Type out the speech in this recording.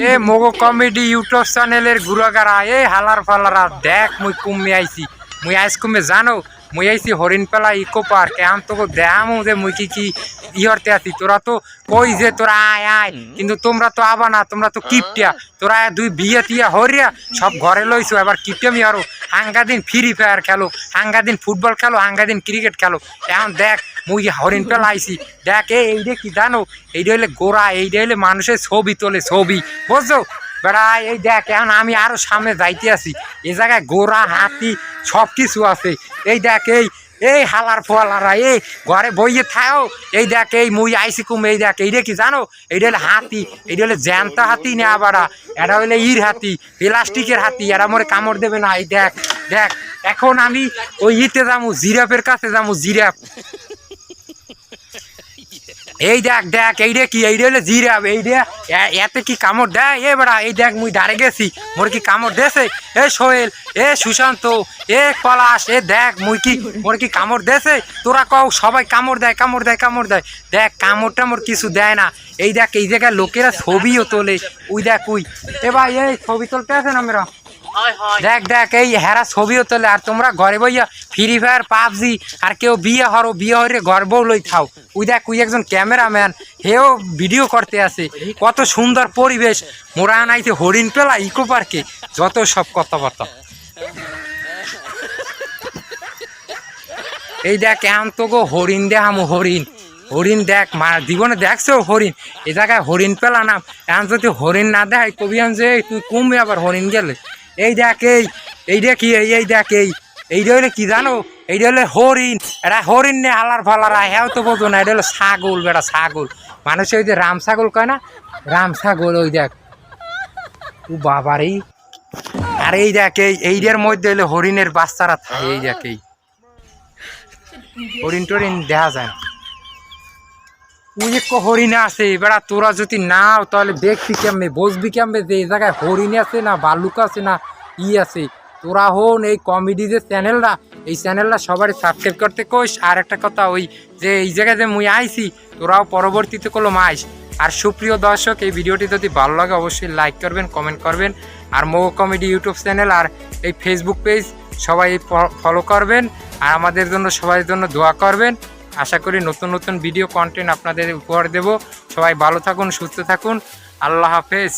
এ মোগো comedy YouTube চ্যানেলের এ হালার ফালারা, দেখ মুই কুমে আইসি মুই আইস কুমে জানো মুই আইছি হরিণপালা ইকো পার্ক এখন তোকে দেখামো যে মুই কি কি ইহরতে আছি। তোরা তো কই যে তোরা আয় আয়। কিন্তু তোমরা তো আবা না তোমরা তো কিপটিয়া। তোরা দুই বিয়ে টিয়া হরিয়া সব ঘরে লইছো। এবার কিপটেমি আরও। হাঙ্গা দিন ফ্রি ফায়ার খেলো হাঙ্গা দিন ফুটবল খেলো হাঙ্গা দিন ক্রিকেট খেলো। এখন দেখ মুই হরিণ আইছি। দেখ এই এইটা কি জানো? এইটা হইলে গোড়া এইটা হইলে মানুষের ছবি তোলে ছবি। বুঝছ? বেড়া, এই দেখ, এখন আমি আরও সামনে যাইতে আছি। এই জায়গায় গোড়া হাতি সব কিছু আছে। এই দেখ, এই এই হালার ফোয়ালারা, এই ঘরে বইয়ে থাও। এই দেখ, এই মুই আইসি কুম, এই দেখ, এইটা কি জানো? এইটা হলে হাতি, এইটা হলে জ্যান্ত হাতি না আবারা। এটা হলে ইর হাতি, প্লাস্টিকের হাতি, এরা মরে কামড় দেবে না। এই দেখ দেখ, এখন আমি ওই ইতে যামু, জিরাফের কাছে যামু, জিরাফ। এই দেখ দেখ, এই রে কি, এই রে হলে জিরাফ এই এ- এতে কি কামড় দেয়? এ বেড়া, এই দেখ, মুই ডারে গেছি। মোর কি কামড় দেছে? এ সোহেল, এ সুশান্ত, এ পলাশ, এ দেখ, মুই কি, মোর কি কামড় দেছে? তোরা কও, সবাই কামড় দেয় কামড় দেয় কামড় দেয়। দেখ কামড় টামড় কিছু দেয় না। এই দেখ, এই জায়গায় লোকেরা ছবিও তোলে। উই দেখ উই এ ভাই, এই ছবি তুলতে আছেন আমরা দেখ দেখ, এই হেরা ছবিও তোলে, আর তোমরা ঘরে বইয়া ফ্রি ফায়ার পাবজি, আর কেউ বিয়ে হরো, বিয়ে হরে ঘর বউ লই খাও উই দেখ উই একজন ক্যামেরাম্যান, হেও ভিডিও করতে আছে কত সুন্দর পরিবেশ। মোরা আনাইতে হরিণ পেলা, ইকো পার্কে, যত সব কথাবার্তা। এই দেখ এখন তো গো হরিণ দেখামো হরিণ। হরিণ দেখ, মা, জীবনে দেখছ হরিণ? এই জায়গায় হরিণ পেলা না এখন যদি হরিণ না দেখাই কবি যে, তুই কমবে আবার হরিণ গেলে। এই দেখ এই এই দেখ এই এই দেখ এই। এইটা হলে কি জানো? এইটা হলে হরিণ। এটা হরিণ নে হালার ফালারা হ্যাঁ তো বোঝো না, এটা হলো ছাগল বেটা ছাগল। মানুষে ওই যে রাম ছাগল কয় না? রাম ছাগল ওই দেখ। ও বাবারই আর এই দেখ এই এইটার মধ্যে হলে হরিণের বাচ্চারা থাকে, এই দেখ এই। হরিণ টরিণ দেখা যায় না। ওই এক হরিণ আছে বেড়া তোরা যদি নাও তাহলে দেখবি কেমনে বসবি কেমনে যে এই জায়গায় হরিণ আছে না বালুক আছে না ই আছে তোরা হন এই কমেডি যে চ্যানেলটা এই চ্যানেলটা সবারই সাবস্ক্রাইব করতে কোস আর একটা কথা ওই যে এই জায়গায় যে মুই আইছি তোরাও পরবর্তীতে কোনো মাইস আর সুপ্রিয় দর্শক, এই ভিডিওটি যদি ভালো লাগে, অবশ্যই লাইক করবেন কমেন্ট করবেন, আর মো কমেডি ইউটিউব চ্যানেল আর এই ফেসবুক পেজ সবাই ফলো করবেন, আর আমাদের জন্য সবার জন্য দোয়া করবেন। আশা করি নতুন নতুন ভিডিও কন্টেন্ট আপনাদের উপহার দেব। সবাই ভালো থাকুন, সুস্থ থাকুন। আল্লাহ হাফেজ।